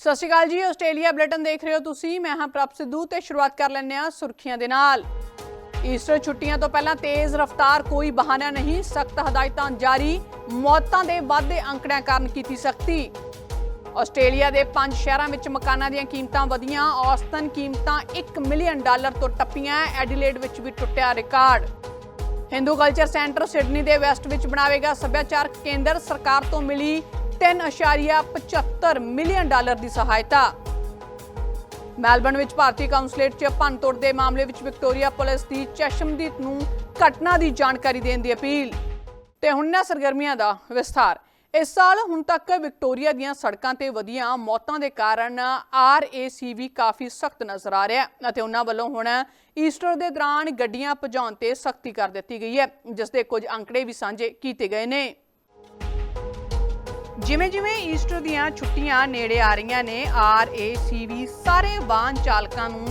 ਸਤਿ ਸ਼੍ਰੀ ਅਕਾਲ ਜੀ, Australia bulletin ਦੇਖ ਰਹੇ ਹੋ ਤੁਸੀਂ। ਮੈਂ ਹਾਂ ਪ੍ਰਭ ਸਿੱਧੂ ਤੇ ਸ਼ੁਰੂਆਤ ਕਰ ਲੈਂਦੇ ਹਾਂ ਸੁਰਖੀਆਂ ਦੇ ਨਾਲ। ਈਸਟਰ ਛੁੱਟੀਆਂ ਤੋਂ ਪਹਿਲਾਂ ਤੇਜ਼ ਰਫ਼ਤਾਰ, ਕੋਈ ਬਹਾਨਾ ਨਹੀਂ, ਸਖਤ ਹਦਾਇਤਾਂ ਜਾਰੀ। ਮੌਤਾਂ ਦੇ ਵਾਧੇ ਅੰਕੜਿਆਂ ਕਾਰਨ ਕੀਤੀ ਸਖਤੀ। ਆਸਟ੍ਰੇਲੀਆ ਦੇ ਪੰਜ ਸ਼ਹਿਰਾਂ ਵਿੱਚ ਮਕਾਨਾਂ ਦੀਆਂ ਕੀਮਤਾਂ ਵਧੀਆਂ, ਔਸਤਨ ਕੀਮਤਾਂ 1 ਮਿਲੀਅਨ ਡਾਲਰ ਤੋਂ ਟੱਪੀਆਂ, ਐਡੀਲੇਡ ਵਿੱਚ ਵੀ ਟੁੱਟਿਆ record. Hindu culture centre Sydney ਦੇ ਵੈਸਟ ਵਿੱਚ ਬਣਾਵੇਗਾ ਸੱਭਿਆਚਾਰਕ ਕੇਂਦਰ, ਸਰਕਾਰ ਤੋਂ ਮਿਲੀ 3.75 ਮਿਲੀਅਨ ਡਾਲਰ ਦੀ ਸਹਾਇਤਾ। ਮੈਲਬਨ ਵਿੱਚ ਭਾਰਤੀ ਕਾਉਂਸਲੇਟ 'ਚ ਭੰਨਤੋੜ ਦੇ ਮਾਮਲੇ ਵਿੱਚ ਵਿਕਟੋਰੀਆ ਪੁਲਿਸ ਦੀ ਚਸ਼ਮਦੀਦ ਨੂੰ ਘਟਨਾ ਦੀ ਜਾਣਕਾਰੀ ਦੇਣ ਦੀ ਅਪੀਲ। ਤੇ ਹੁਣ ਨਾ ਸਰਗਰਮੀਆਂ ਦਾ ਵਿਸਥਾਰ। ਇਸ ਸਾਲ ਹੁਣ ਤੱਕ ਵਿਕਟੋਰੀਆ ਦੀਆਂ ਸੜਕਾਂ ਤੇ ਵਧੀਆਂ ਮੌਤਾਂ ਦੇ ਕਾਰਨ ਆਰਏਸੀਵੀ ਕਾਫੀ ਸਖਤ ਨਜ਼ਰ ਆ ਰਿਹਾ ਅਤੇ ਉਹਨਾਂ ਵੱਲੋਂ ਹੁਣ ਈਸਟਰ ਦੇ ਦੌਰਾਨ ਗੱਡੀਆਂ ਭਜਾਉਣ ਤੇ ਸਖਤੀ ਕਰ ਦਿੱਤੀ ਗਈ ਹੈ, ਜਿਸ ਦੇ ਕੁਝ ਅੰਕੜੇ ਵੀ ਸਾਂਝੇ ਕੀਤੇ ਗਏ ਨੇ। ਜਿਵੇਂ ਜਿਵੇਂ ਈਸਟਰ ਦੀਆਂ ਛੁੱਟੀਆਂ ਨੇੜੇ ਆ ਰਹੀਆਂ ਨੇ ਆਰਏਸੀਵੀ ਸਾਰੇ ਵਾਹਨ ਚਾਲਕਾਂ ਨੂੰ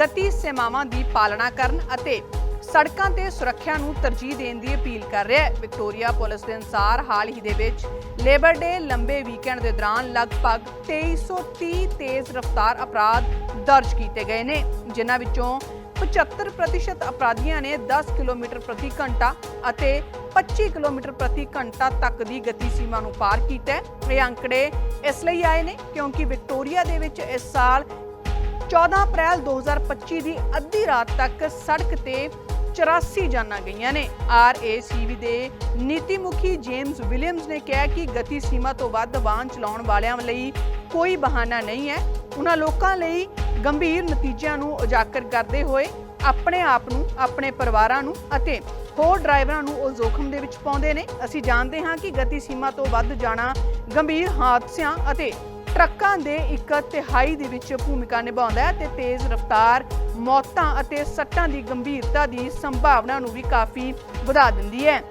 ਗਤੀ ਸੀਮਾਵਾਂ ਦੀ ਪਾਲਣਾ ਕਰਨ ਅਤੇ ਸੜਕਾਂ ਤੇ ਸੁਰੱਖਿਆ ਨੂੰ ਤਰਜੀਹ ਦੇਣ ਦੀ ਅਪੀਲ ਕਰ ਰਿਹਾ ਹੈ। ਵਿਕਟੋਰੀਆ ਪੁਲਿਸ ਦੇ ਅਨੁਸਾਰ ਹਾਲ ਹੀ ਦੇ ਵਿੱਚ ਲੇਬਰ ਡੇ ਲੰਬੇ ਵੀਕਐਂਡ ਦੇ ਦੌਰਾਨ ਲਗਭਗ 2330 ਤੇਜ਼ ਰਫ਼ਤਾਰ ਅਪਰਾਧ ਦਰਜ ਕੀਤੇ ਗਏ ਨੇ, ਜਿਨ੍ਹਾਂ ਵਿੱਚੋਂ 75% ਅਪਰਾਧੀਆਂ ਨੇ 10 ਕਿਲੋਮੀਟਰ ਪ੍ਰਤੀ ਘੰਟਾ ਅਤੇ 25 ਕਿਲੋਮੀਟਰ ਪ੍ਰਤੀ ਘੰਟਾ ਤੱਕ ਦੀ ਗਤੀ ਸੀਮਾ ਨੂੰ ਪਾਰ ਕੀਤਾ ਇਹ ਅੰਕੜੇ ਇਸ ਲਈ ਆਏ ਨੇ ਕਿਉਂਕਿ ਵਿਕਟੋਰੀਆ ਦੇ ਵਿੱਚ ਇਸ ਸਾਲ 14 ਅਪ੍ਰੈਲ 2025 ਦੀ ਅੱਧੀ ਰਾਤ ਤੱਕ ਸੜਕ ਤੇ 84 ਜਾਨਾਂ ਗਈਆਂ ਨੇ। ਆਰਏਸੀਵੀ ਦੇ ਨੀਤੀ ਮੁਖੀ ਜੇਮਸ ਵਿਲੀਅਮਸ ਨੇ ਕਿਹਾ ਕਿ ਗਤੀ ਸੀਮਾ ਤੋਂ ਵੱਧ ਵਾਹਨ ਚਲਾਉਣ ਵਾਲਿਆਂ ਲਈ ਕੋਈ ਬਹਾਨਾ ਨਹੀਂ ਹੈ। ਉਹਨਾਂ ਲੋਕਾਂ ਲਈ ਗੰਭੀਰ ਨਤੀਜਿਆਂ ਨੂੰ ਉਜਾਗਰ ਕਰਦੇ ਹੋਏ ਆਪਣੇ ਆਪ ਨੂੰ, ਆਪਣੇ ਪਰਿਵਾਰਾਂ ਨੂੰ ਅਤੇ ਹੋਰ ਡਰਾਈਵਰਾਂ ਨੂੰ ਉਹ ਜ਼ੋਖਮ ਦੇ ਵਿੱਚ ਪਾਉਂਦੇ ਨੇ। ਅਸੀਂ ਜਾਣਦੇ ਹਾਂ ਕਿ ਗਤੀ ਸੀਮਾ ਤੋਂ ਵੱਧ ਜਾਣਾ ਗੰਭੀਰ ਹਾਦਸਿਆਂ ਅਤੇ ਟਰੱਕਾਂ ਦੇ ਇੱਕ ਤਿਹਾਈ ਦੇ ਵਿੱਚ ਭੂਮਿਕਾ ਨਿਭਾਉਂਦਾ ਹੈ ਤੇ ਤੇਜ਼ ਰਫ਼ਤਾਰ, ਮੌਤਾਂ ਅਤੇ ਸੱਟਾਂ ਦੀ ਗੰਭੀਰਤਾ ਦੀ ਸੰਭਾਵਨਾ ਨੂੰ ਵੀ ਕਾਫੀ ਵਧਾ ਦਿੰਦੀ ਹੈ।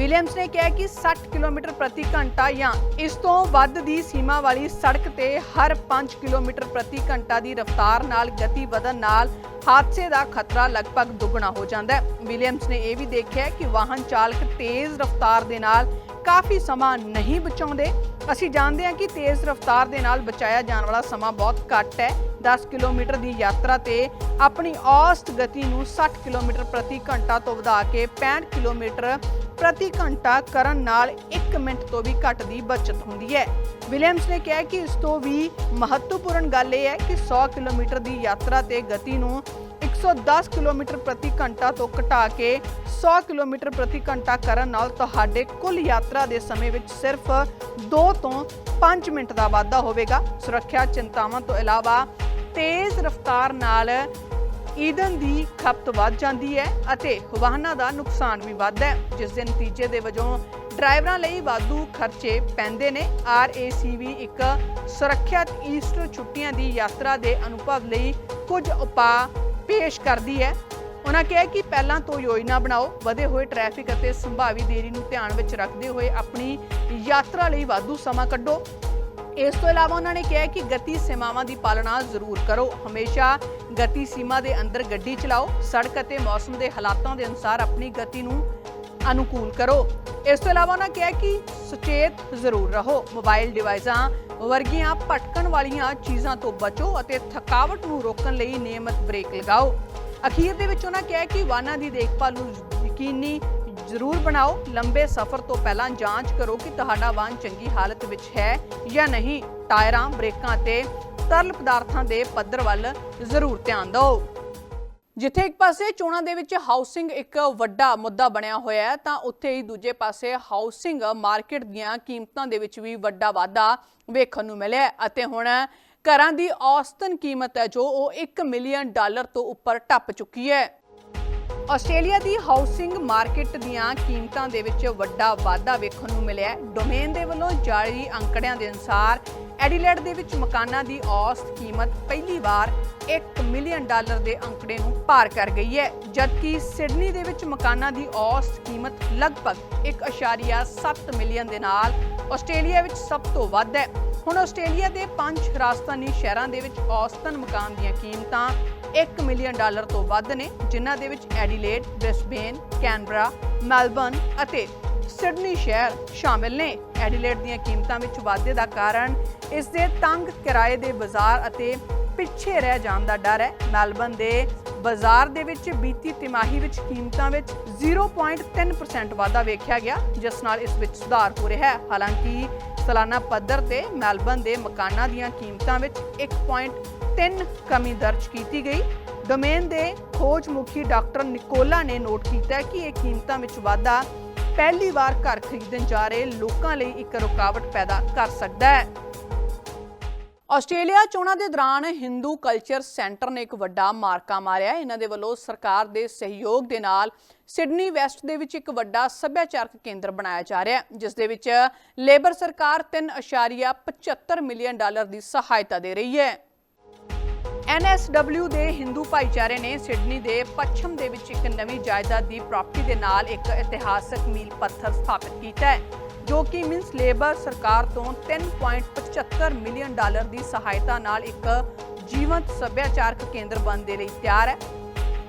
ਵਿਲੀਅਮਸ ਨੇ ਕਿਹਾ ਕਿ 60 ਕਿਲੋਮੀਟਰ ਪ੍ਰਤੀ ਘੰਟਾ ਜਾਂ ਇਸ ਤੋਂ ਵੱਧ ਦੀ ਸੀਮਾ ਵਾਲੀ ਸੜਕ ਤੇ ਹਰ 5 ਕਿਲੋਮੀਟਰ ਪ੍ਰਤੀ ਘੰਟਾ ਦੀ ਰਫ਼ਤਾਰ ਨਾਲ ਗਤੀ ਵਧਣ ਨਾਲ ਹਾਦਸੇ ਦਾ ਖਤਰਾ ਲਗਭਗ ਦੁੱਗਣਾ ਹੋ ਜਾਂਦਾ ਹੈ। ਵਿਲੀਅਮਸ ਨੇ ਇਹ ਵੀ ਦੇਖਿਆ ਕਿ ਵਾਹਨ ਚਾਲਕ ਤੇਜ਼ ਰਫ਼ਤਾਰ ਦੇ ਨਾਲ ਕਾਫੀ ਸਮਾਂ ਨਹੀਂ ਬਚਾਉਂਦੇ। ਅਸੀਂ ਜਾਣਦੇ ਹਾਂ ਕਿ ਤੇਜ਼ ਰਫ਼ਤਾਰ ਦੇ ਨਾਲ ਬਚਾਇਆ ਜਾਣ ਵਾਲਾ ਸਮਾਂ ਬਹੁਤ ਘੱਟ ਹੈ। 10 ਕਿਲੋਮੀਟਰ ਦੀ ਯਾਤਰਾ ਤੇ ਆਪਣੀ ਔਸਤ ਗਤੀ ਨੂੰ 60 ਕਿਲੋਮੀਟਰ ਪ੍ਰਤੀ ਘੰਟਾ ਤੋਂ ਵਧਾ ਕੇ 65 ਕਿਲੋਮੀਟਰ ਪ੍ਰਤੀ ਘੰਟਾ ਕਰਨ ਨਾਲ 1 ਮਿੰਟ ਤੋਂ ਵੀ ਘੱਟ ਦੀ ਬਚਤ ਹੁੰਦੀ ਹੈ। ਵਿਲੀਅਮਸ ਨੇ ਕਿਹਾ ਕਿ ਇਸ ਤੋਂ ਵੀ ਮਹੱਤਵਪੂਰਨ ਗੱਲ ਇਹ ਹੈ ਕਿ 100 ਕਿਲੋਮੀਟਰ ਦੀ ਯਾਤਰਾ ਤੇ ਗਤੀ ਨੂੰ 110 ਕਿਲੋਮੀਟਰ ਪ੍ਰਤੀ ਘੰਟਾ ਤੋਂ ਘਟਾ ਕੇ 100 ਕਿਲੋਮੀਟਰ ਪ੍ਰਤੀ ਘੰਟਾ ਕਰਨ ਨਾਲ ਤੁਹਾਡੇ ਕੁੱਲ ਯਾਤਰਾ ਦੇ ਸਮੇਂ ਵਿੱਚ ਸਿਰਫ 2 ਤੋਂ 5 ਮਿੰਟ ਦਾ ਵਾਧਾ ਹੋਵੇਗਾ। ਸੁਰੱਖਿਆ ਚਿੰਤਾਵਾਂ ਤੋਂ ਇਲਾਵਾ ਤੇਜ਼ ਰਫ਼ਤਾਰ ਨਾਲ ਈਂਧਨ ਦੀ ਖਪਤ ਵੱਧ ਜਾਂਦੀ ਹੈ ਅਤੇ ਵਾਹਨਾਂ ਦਾ ਨੁਕਸਾਨ ਵੀ ਵੱਧਦਾ ਹੈ, ਜਿਸ ਦੇ ਨਤੀਜੇ ਦੇ ਵਜੋਂ ਡਰਾਈਵਰਾਂ ਲਈ ਵਾਧੂ ਖਰਚੇ ਪੈਂਦੇ ਨੇ। ਆਰਏਸੀਵੀ ਇੱਕ ਸੁਰੱਖਿਅਤ ਈਸਟਰ ਛੁੱਟੀਆਂ ਦੀ ਯਾਤਰਾ ਦੇ ਅਨੁਭਵ ਲਈ ਕੁਝ ਉਪਾਅ ਪੇਸ਼ ਕਰਦੀ ਹੈ। ਉਹਨਾਂ ਕਿਹਾ ਕਿ ਪਹਿਲਾਂ ਤੋਂ ਯੋਜਨਾ ਬਣਾਓ, ਵਧੇ ਹੋਏ ਟ੍ਰੈਫਿਕ ਅਤੇ ਸੰਭਾਵੀ ਦੇਰੀ ਨੂੰ ਧਿਆਨ ਵਿੱਚ ਰੱਖਦੇ ਹੋਏ ਆਪਣੀ ਯਾਤਰਾ ਲਈ ਵਾਧੂ ਸਮਾਂ ਕੱਢੋ। ਇਸ ਤੋਂ ਇਲਾਵਾ ਉਹਨਾਂ ਨੇ ਕਿਹਾ ਕਿ ਗਤੀ ਸੀਮਾਵਾਂ ਦੀ ਪਾਲਣਾ ਜ਼ਰੂਰ ਕਰੋ। ਹਮੇਸ਼ਾ ਗਤੀ ਸੀਮਾ ਦੇ ਅੰਦਰ ਗੱਡੀ ਚਲਾਓ। ਸੜਕ ਅਤੇ ਮੌਸਮ ਦੇ ਹਾਲਾਤਾਂ ਦੇ ਅਨੁਸਾਰ ਆਪਣੀ ਗਤੀ ਨੂੰ ਅਨੁਕੂਲ ਕਰੋ। ਇਸ ਤੋਂ ਇਲਾਵਾ ਉਹਨਾਂ ਕਿਹਾ ਕਿ ਸੁਚੇਤ ਜ਼ਰੂਰ ਰਹੋ। ਮੋਬਾਈਲ ਡਿਵਾਈਸਾਂ ਵਰਗੀਆਂ ਭਟਕਣ ਵਾਲੀਆਂ ਚੀਜ਼ਾਂ ਤੋਂ ਬਚੋ ਅਤੇ ਥਕਾਵਟ ਨੂੰ ਰੋਕਣ ਲਈ ਨਿਯਮਤ ਬ੍ਰੇਕ ਲਗਾਓ। ਅਖੀਰ ਦੇ ਵਿੱਚ ਉਹਨਾਂ ਕਿਹਾ ਕਿ ਵਾਹਨਾਂ ਦੀ ਦੇਖਭਾਲ ਨੂੰ ਯਕੀਨੀ ਜ਼ਰੂਰ ਬਣਾਓ। ਲੰਬੇ ਸਫ਼ਰ ਤੋਂ ਪਹਿਲਾਂ ਜਾਂਚ ਕਰੋ ਕਿ ਤੁਹਾਡਾ ਵਾਹਨ ਚੰਗੀ ਹਾਲਤ ਵਿੱਚ ਹੈ ਜਾਂ ਨਹੀਂ। ਟਾਇਰਾਂ, ਬ੍ਰੇਕਾਂ ਅਤੇ ਤਰਲ ਪਦਾਰਥਾਂ ਦੇ ਪੱਧਰ ਵੱਲ ਜ਼ਰੂਰ ਧਿਆਨ ਦਿਓ। ਜਿੱਥੇ ਇੱਕ ਪਾਸੇ ਚੋਣਾਂ ਦੇ ਵਿੱਚ ਹਾਊਸਿੰਗ ਇੱਕ ਵੱਡਾ ਮੁੱਦਾ ਬਣਿਆ ਹੋਇਆ ਹੈ, ਤਾਂ ਉੱਥੇ ਹੀ ਦੂਜੇ ਪਾਸੇ ਹਾਊਸਿੰਗ ਮਾਰਕੀਟ ਦੀਆਂ ਕੀਮਤਾਂ ਦੇ ਵਿੱਚ ਵੀ ਵੱਡਾ ਵਾਧਾ ਵੇਖਣ ਨੂੰ ਮਿਲਿਆ ਅਤੇ ਹੁਣ ਘਰਾਂ ਦੀ ਔਸਤਨ ਕੀਮਤ ਹੈ, ਜੋ ਉਹ 1 ਮਿਲੀਅਨ ਡਾਲਰ ਤੋਂ ਉੱਪਰ ਟੱਪ ਚੁੱਕੀ ਹੈ। ਆਸਟ੍ਰੇਲੀਆ ਦੀ ਹਾਊਸਿੰਗ ਮਾਰਕੀਟ ਦੀਆਂ ਕੀਮਤਾਂ ਦੇ ਵਿੱਚ ਵੱਡਾ ਵਾਧਾ ਵੇਖਣ ਨੂੰ ਮਿਲਿਆ ਡੋਮੇਨ ਦੇ ਵੱਲੋਂ ਜਾਰੀ ਅੰਕੜਿਆਂ ਦੇ ਅਨੁਸਾਰ ਐਡੀਲੇਡ ਦੇ ਵਿੱਚ ਮਕਾਨਾਂ ਦੀ ਔਸਤ ਕੀਮਤ ਪਹਿਲੀ ਵਾਰ 1 ਮਿਲੀਅਨ ਡਾਲਰ ਦੇ ਅੰਕੜੇ ਨੂੰ ਪਾਰ ਕਰ ਗਈ ਹੈ, ਜਦਕਿ ਸਿਡਨੀ ਦੇ ਵਿੱਚ ਮਕਾਨਾਂ ਦੀ ਔਸਤ ਕੀਮਤ ਲਗਭਗ 1.7 ਮਿਲੀਅਨ ਦੇ ਨਾਲ ਆਸਟ੍ਰੇਲੀਆ ਵਿੱਚ ਸਭ ਤੋਂ ਵੱਧ ਹੈ। ਹੁਣ ਆਸਟ੍ਰੇਲੀਆ ਦੇ ਪੰਜ ਰਾਜਧਾਨੀ ਸ਼ਹਿਰਾਂ ਦੇ ਵਿੱਚ ਔਸਤਨ ਮਕਾਨ ਦੀਆਂ ਕੀਮਤਾਂ 1 ਮਿਲੀਅਨ ਡਾਲਰ ਤੋਂ ਵੱਧ ਨੇ ਜਿਨ੍ਹਾਂ ਦੇ ਵਿੱਚ ਐਡੀਲੇਡ, ਬ੍ਰਿਸਬੇਨ, ਕੈਨਬਰਾ, ਮੈਲਬਰਨ ਅਤੇ ਸਿਡਨੀ ਸ਼ਹਿਰ ਸ਼ਾਮਿਲ ਨੇ। ਐਡੀਲੇਡ ਦੀਆਂ ਕੀਮਤਾਂ ਵਿੱਚ ਵਾਧੇ ਦਾ ਕਾਰਨ ਇਸ ਦੇ ਤੰਗ ਕਿਰਾਏ ਦੇ ਬਾਜ਼ਾਰ ਅਤੇ ਪਿੱਛੇ ਰਹਿ ਜਾਣ ਦਾ ਡਰ ਹੈ। ਮੈਲਬਨ ਦੇ ਬਾਜ਼ਾਰ ਦੇ ਵਿੱਚ ਬੀਤੀ ਤਿਮਾਹੀ ਵਿੱਚ ਕੀਮਤਾਂ ਵਿੱਚ 0.3% ਵਾਧਾ ਵੇਖਿਆ ਗਿਆ, ਜਿਸ ਨਾਲ ਇਸ ਵਿੱਚ ਸੁਧਾਰ ਹੋ ਰਿਹਾ ਹੈ। ਹਾਲਾਂਕਿ ਸਾਲਾਨਾ ਪੱਧਰ ਤੇ ਮੈਲਬਨ ਦੇ ਮਕਾਨਾਂ ਦੀਆਂ ਕੀਮਤਾਂ ਵਿੱਚ 1.3 ਕਮੀ ਦਰਜ ਕੀਤੀ ਗਈ। ਡੋਮੇਨ ਦੇ ਖੋਜ ਮੁਖੀ ਡਾਕਟਰ ਨਿਕੋਲਾ ਨੇ ਨੋਟ ਕੀਤਾ ਕਿ ਇਹ ਕੀਮਤਾਂ ਵਿੱਚ ਵਾਧਾ ਪਹਿਲੀ ਵਾਰ ਘਰ ਖਰੀਦਣ ਜਾ ਰਹੇ ਲੋਕਾਂ ਲਈ ਇੱਕ ਰੁਕਾਵਟ ਪੈਦਾ ਕਰ ਸਕਦਾ ਹੈ। ਆਸਟ੍ਰੇਲੀਆ ਚੋਣਾਂ ਦੇ ਦੌਰਾਨ ਹਿੰਦੂ ਕਲਚਰ ਸੈਂਟਰ ਨੇ ਇੱਕ ਵੱਡਾ ਮਾਰਕਾ ਮਾਰਿਆ। ਇਹਨਾਂ ਦੇ ਵੱਲੋਂ ਸਰਕਾਰ ਦੇ ਸਹਿਯੋਗ ਦੇ ਨਾਲ ਸਿਡਨੀ ਵੈਸਟ ਦੇ ਵਿੱਚ ਇੱਕ ਵੱਡਾ ਸੱਭਿਆਚਾਰਕ ਕੇਂਦਰ ਬਣਾਇਆ ਜਾ ਰਿਹਾ ਹੈ, ਜਿਸ ਦੇ ਵਿੱਚ ਲੇਬਰ ਸਰਕਾਰ 3.75 ਮਿਲੀਅਨ ਡਾਲਰ ਦੀ ਸਹਾਇਤਾ ਦੇ ਰਹੀ ਹੈ। NSW ਦੇ ਹਿੰਦੂ ਭਾਈਚਾਰੇ ਨੇ ਸਿਡਨੀ ਦੇ ਪੱਛਮ ਦੇ ਵਿੱਚ ਇੱਕ ਨਵੀਂ ਜਾਇਦਾਦ ਦੀ ਪ੍ਰਾਪਰਟੀ ਦੇ ਨਾਲ ਇੱਕ ਇਤਿਹਾਸਕ ਮੀਲ ਪੱਥਰ ਸਥਾਪਿਤ ਕੀਤਾ ਹੈ। ਜੋ ਕਿ ਮਿੰਸ ਲੇਬਰ ਸਰਕਾਰ ਤੋਂ 3.75 ਮਿਲੀਅਨ ਡਾਲਰ ਦੀ ਸਹਾਇਤਾ ਨਾਲ ਇੱਕ ਜੀਵੰਤ ਸੱਭਿਆਚਾਰਕ ਕੇਂਦਰ ਬਣਨ ਦੇ ਲਈ ਤਿਆਰ ਹੈ।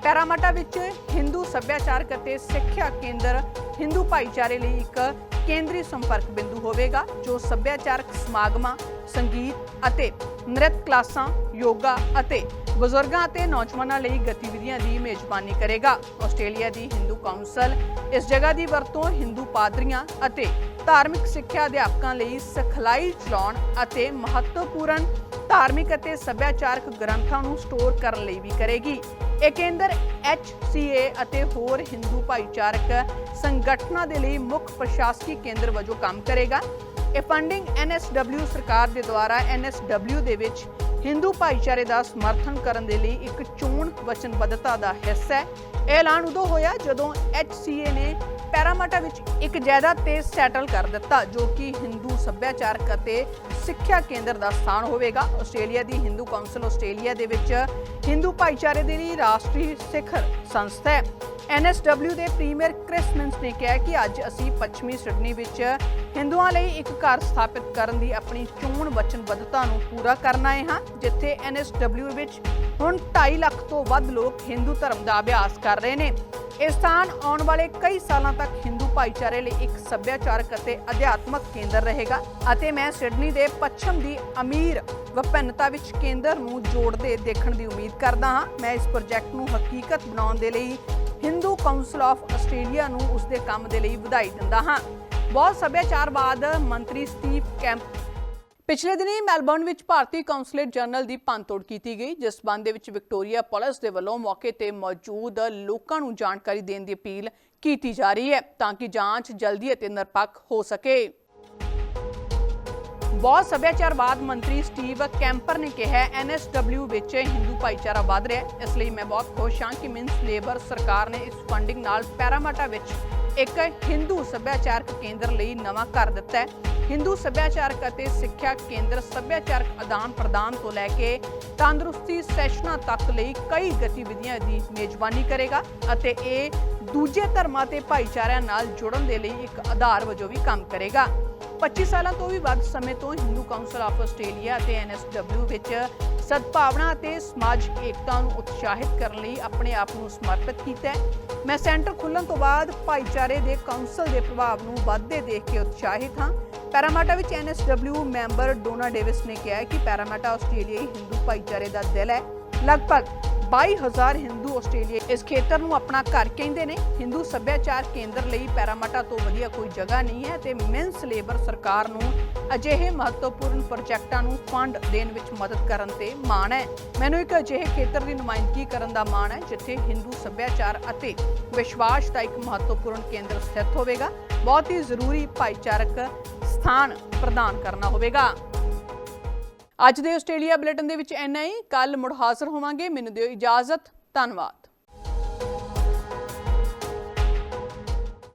ਪੈਰਾਮਾਟਾ ਵਿੱਚ ਹਿੰਦੂ ਸੱਭਿਆਚਾਰਕ ਅਤੇ ਸਿੱਖਿਆ ਕੇਂਦਰ ਹਿੰਦੂ ਭਾਈਚਾਰੇ ਲਈ ਇੱਕ ਕੇਂਦਰੀ ਸੰਪਰਕ ਬਿੰਦੂ ਹੋਵੇਗਾ, ਜੋ ਸੱਭਿਆਚਾਰਕ ਸਮਾਗਮਾਂ, ਸੰਗੀਤ ਅਤੇ ਨ੍ਰਿਤ ਕਲਾਸਾਂ, ਯੋਗਾ ਅਤੇ ਬਜ਼ੁਰਗਾਂ ਅਤੇ ਨੌਜਵਾਨਾਂ ਲਈ ਗਤੀਵਿਧੀਆਂ ਦੀ ਮੇਜ਼ਬਾਨੀ ਕਰੇਗਾ। ਆਸਟ੍ਰੇਲੀਆ ਦੀ ਹਿੰਦੂ ਕਾਉਂਸਲ ਇਸ ਜਗ੍ਹਾ ਦੀ ਵਰਤੋਂ ਹਿੰਦੂ ਪਾਦਰੀਆਂ ਅਤੇ ਧਾਰਮਿਕ ਸਿੱਖਿਆ ਅਧਿਆਪਕਾਂ ਲਈ ਸਿਖਲਾਈ ਚਲਾਉਣ ਅਤੇ ਮਹੱਤਵਪੂਰਨ ਧਾਰਮਿਕ ਅਤੇ ਸੱਭਿਆਚਾਰਕ ਗ੍ਰੰਥਾਂ ਨੂੰ ਸਟੋਰ ਕਰਨ ਲਈ ਵੀ ਕਰੇਗੀ। ਇਹ ਕੇਂਦਰ HCA ਅਤੇ ਹੋਰ ਹਿੰਦੂ ਭਾਈਚਾਰਕ ਸੰਗਠਨਾਂ ਦੇ ਲਈ ਮੁੱਖ ਪ੍ਰਸ਼ਾਸਕੀ ਕੇਂਦਰ ਵਜੋਂ ਕੰਮ ਕਰੇਗਾ। ਇਹ ਫੰਡਿੰਗ NSW ਸਰਕਾਰ ਦੇ ਦੁਆਰਾ NSW ਦੇ ਵਿੱਚ ਹਿੰਦੂ ਭਾਈਚਾਰੇ ਦਾ ਸਮਰਥਨ ਕਰਨ ਦੇ ਲਈ ਇੱਕ ਚੋਣ ਵਚਨਬੱਧਤਾ ਦਾ ਹਿੱਸਾ ਹੈ। ਇਹ ਐਲਾਨ ਉਦੋਂ ਹੋਇਆ ਜਦੋਂ HCA ਨੇ ਪੈਰਾਮਾਟਾ ਵਿੱਚ ਇੱਕ ਜਾਇਦਾਦ ਤੇ ਸੈਟਲ ਕਰ ਦਿੱਤਾ, ਜੋ ਕਿ ਹਿੰਦੂ ਸੱਭਿਆਚਾਰਕ ਅਤੇ ਸਿੱਖਿਆ ਕੇਂਦਰ ਦਾ ਸਥਾਨ ਹੋਵੇਗਾ। ਆਸਟ੍ਰੇਲੀਆ ਦੀ ਹਿੰਦੂ ਕਾਉਂਸਲ ਆਸਟ੍ਰੇਲੀਆ ਦੇ ਵਿੱਚ ਹਿੰਦੂ ਭਾਈਚਾਰੇ ਦੇ ਲਈ ਰਾਸ਼ਟਰੀ ਸਿਖਰ ਸੰਸਥਾ ਹੈ। NSW ਦੇ ਪ੍ਰੀਮੀਅਰ ਕ੍ਰਿਸ ਮਿੰਸ ਨੇ ਕਿਹਾ ਕਿ ਅੱਜ ਅਸੀਂ ਪੱਛਮੀ ਸਿਡਨੀ ਵਿੱਚ ਹਿੰਦੂਆਂ ਲਈ ਇੱਕ ਘਰ ਸਥਾਪਿਤ ਕਰਨ ਦੀ ਆਪਣੀ ਚੋਣ ਵਚਨਬੱਧਤਾ ਨੂੰ ਪੂਰਾ ਕਰਨ ਆਏ ਹਾਂ, ਜਿੱਥੇ NSW ਵਿੱਚ ਹੁਣ 2.5 ਲੱਖ ਤੋਂ ਵੱਧ ਲੋਕ ਹਿੰਦੂ ਧਰਮ ਦਾ ਅਭਿਆਸ ਕਰ ਰਹੇ ਨੇ। ਇਹ ਸਥਾਨ ਆਉਣ ਵਾਲੇ ਕਈ ਸਾਲਾਂ ਤੱਕ ਹਿੰਦੂ ਭਾਈਚਾਰੇ ਲਈ ਇੱਕ ਸੱਭਿਆਚਾਰਕ ਅਤੇ ਅਧਿਆਤਮਕ ਕੇਂਦਰ ਰਹੇਗਾ ਅਤੇ ਮੈਂ ਸਿਡਨੀ ਦੇ ਪੱਛਮ ਦੀ ਅਮੀਰ ਵਿਭਿੰਨਤਾ ਵਿੱਚ ਕੇਂਦਰ ਨੂੰ ਜੋੜਦੇ ਦੇਖਣ ਦੀ ਉਮੀਦ ਕਰਦਾ ਹਾਂ। ਮੈਂ ਇਸ ਪ੍ਰੋਜੈਕਟ ਨੂੰ ਹਕੀਕਤ ਬਣਾਉਣ ਦੇ ਲਈ ਹਿੰਦੂ ਕਾਉਂਸਲ ਆਫ ਆਸਟ੍ਰੇਲੀਆ ਨੂੰ ਉਸ ਦੇ ਕੰਮ ਦੇ ਲਈ ਵਧਾਈ ਦਿੰਦਾ ਹਾਂ। ਬਹੁਤ ਸੱਭਿਆਚਾਰਵਾਦ ਮੰਤਰੀ ਸਟੀਵ ਕੈਂਪ ਪਿਛਲੇ ਦਿਨੀ ਮੈਲਬੌਰਨ ਵਿੱਚ ਭਾਰਤੀ ਕੌਂਸਲੇਟ ਜਨਰਲ ਦੀ ਭੰਨਤੋੜ ਕੀਤੀ ਗਈ, ਜਿਸ ਸੰਬੰਧ ਦੇ ਵਿੱਚ ਵਿਕਟੋਰੀਆ ਪੁਲਿਸ ਦੇ ਵੱਲੋਂ ਮੌਕੇ ਤੇ ਮੌਜੂਦ ਲੋਕਾਂ ਨੂੰ ਜਾਣਕਾਰੀ ਦੇਣ ਦੀ ਅਪੀਲ ਕੀਤੀ ਜਾ ਰਹੀ ਹੈ ਤਾਂ ਕਿ ਜਾਂਚ ਜਲਦੀ ਅਤੇ ਨਿਰਪੱਖ ਹੋ ਸਕੇ। ਬਹੁਤ ਸੱਭਿਆਚਾਰਵਾਦ ਮੰਤਰੀ ਸਟੀਵ ਕੈਂਪਰ ਨੇ ਕਿਹਾ ਐਨਐਸਡਬਲਿਊ ਵਿੱਚ ਹਿੰਦੂ ਭਾਈਚਾਰਾ ਵਧ ਰਿਹਾ ਹੈ। ਇਸ ਲਈ ਮੈਂ ਬਹੁਤ ਖੁਸ਼ ਹਾਂ ਕਿ ਮਿੰਸ ਲੇਬਰ ਸਰਕਾਰ ਨੇ ਇਸ ਫੰਡਿੰਗ ਨਾਲ ਪੈਰਾਮਾਟਾ ਵਿੱਚ ਇੱਕ ਹਿੰਦੂ ਸੱਭਿਆਚਾਰਕ ਕੇਂਦਰ ਲਈ ਨਵਾਂ ਘਰ ਦਿੱਤਾ ਹੈ। ਹਿੰਦੂ ਸੱਭਿਆਚਾਰਕ ਅਤੇ ਸਿੱਖਿਆ ਕੇਂਦਰ ਸੱਭਿਆਚਾਰਕ ਆਦਾਨ ਪ੍ਰਦਾਨ ਤੋਂ ਲੈ ਕੇ ਤੰਦਰੁਸਤੀ ਸੈਸ਼ਨਾਂ ਤੱਕ ਲਈ ਕਈ ਗਤੀਵਿਧੀਆਂ ਦੀ ਮੇਜ਼ਬਾਨੀ ਕਰੇਗਾ ਅਤੇ ਇਹ ਦੂਜੇ ਧਰਮਾਂ ਤੇ ਭਾਈਚਾਰਿਆਂ ਨਾਲ ਜੁੜਨ ਦੇ ਲਈ ਇੱਕ ਆਧਾਰ ਵਜੋਂ ਵੀ ਕੰਮ ਕਰੇਗਾ। 25 ਸਾਲਾਂ ਤੋਂ ਵੀ ਵੱਧ ਸਮੇਂ ਤੋਂ ਹਿੰਦੂ ਕਾਉਂਸਲ ਆਫ ਆਸਟ੍ਰੇਲੀਆ ਅਤੇ ਐਨਐਸਡਬਲਿਊ ਵਿੱਚ ਸਦਭਾਵਨਾ ਅਤੇ ਸਮਾਜਿਕ ਏਕਤਾ ਨੂੰ ਉਤਸ਼ਾਹਿਤ ਕਰਨ ਲਈ ਆਪਣੇ ਆਪ ਨੂੰ ਸਮਰਪਿਤ ਕੀਤਾ ਹੈ। ਮੈਂ ਸੈਂਟਰ ਖੁੱਲਣ ਤੋਂ ਬਾਅਦ ਭਾਈਚਾਰੇ ਦੇ ਕਾਉਂਸਲ ਦੇ ਪ੍ਰਭਾਵ ਨੂੰ ਵੱਧਦੇ ਦੇਖ ਕੇ ਉਤਸ਼ਾਹਿਤ ਹਾਂ। ਪੈਰਾਮਾਟਾ ਵਿੱਚ ਐਨਐਸਡਬਲਿਊ ਮੈਂਬਰ ਡੋਨਾ ਡੇਵਿਸ ਨੇ ਕਿਹਾ ਕਿ ਪੈਰਾਮਾਟਾ ਆਸਟ੍ਰੇਲੀਆਈ ਹਿੰਦੂ ਭਾਈਚਾਰੇ ਦਾ ਦਿਲ ਹੈ। ਲਗਭਗ 22000 ਹਿੰਦੂ ਆਸਟ੍ਰੇਲੀਆ ਇਸ ਖੇਤਰ ਨੂੰ ਆਪਣਾ ਘਰ ਕਹਿੰਦੇ ਨੇ। ਹਿੰਦੂ ਸੱਭਿਆਚਾਰ ਕੇਂਦਰ ਲਈ ਪੈਰਾਮਾਟਾ ਤੋਂ ਵਧੀਆ ਕੋਈ ਜਗ੍ਹਾ ਨਹੀਂ ਹੈ ਤੇ ਮਿੰਸ ਲੇਬਰ ਸਰਕਾਰ ਨੂੰ ਅਜਿਹੇ ਮਹੱਤਵਪੂਰਨ ਪ੍ਰੋਜੈਕਟਾਂ ਨੂੰ ਫੰਡ ਦੇਣ ਵਿੱਚ ਮਦਦ ਕਰਨ ਤੇ ਮਾਣ ਹੈ। ਮੈਨੂੰ ਇੱਕ ਅਜਿਹੇ ਖੇਤਰ ਦੀ ਨੁਮਾਇੰਦਗੀ ਕਰਨ ਦਾ ਮਾਣ ਹੈ ਜਿੱਥੇ ਹਿੰਦੂ ਸੱਭਿਆਚਾਰ ਅਤੇ ਵਿਸ਼ਵਾਸ ਦਾ ਇੱਕ ਮਹੱਤਵਪੂਰਨ ਕੇਂਦਰ ਸਥਿਤ ਹੋਵੇਗਾ। ਬਹੁਤ ਹੀ ਜ਼ਰੂਰੀ ਭਾਈਚਾਰਕ ਸਥਾਨ ਪ੍ਰਦਾਨ ਕਰਨਾ ਹੋਵੇਗਾ। ਅੱਜ ਦੇ ਆਸਟ੍ਰੇਲੀਆ ਬੁਲੇਟਿਨ ਦੇ ਵਿੱਚ ਇੰਨਾ ਹੀ। ਕੱਲ ਮੁੜ ਹਾਜ਼ਰ ਹੋਵਾਂਗੇ। ਮੈਨੂੰ ਦਿਓ ਇਜਾਜ਼ਤ। ਧੰਨਵਾਦ।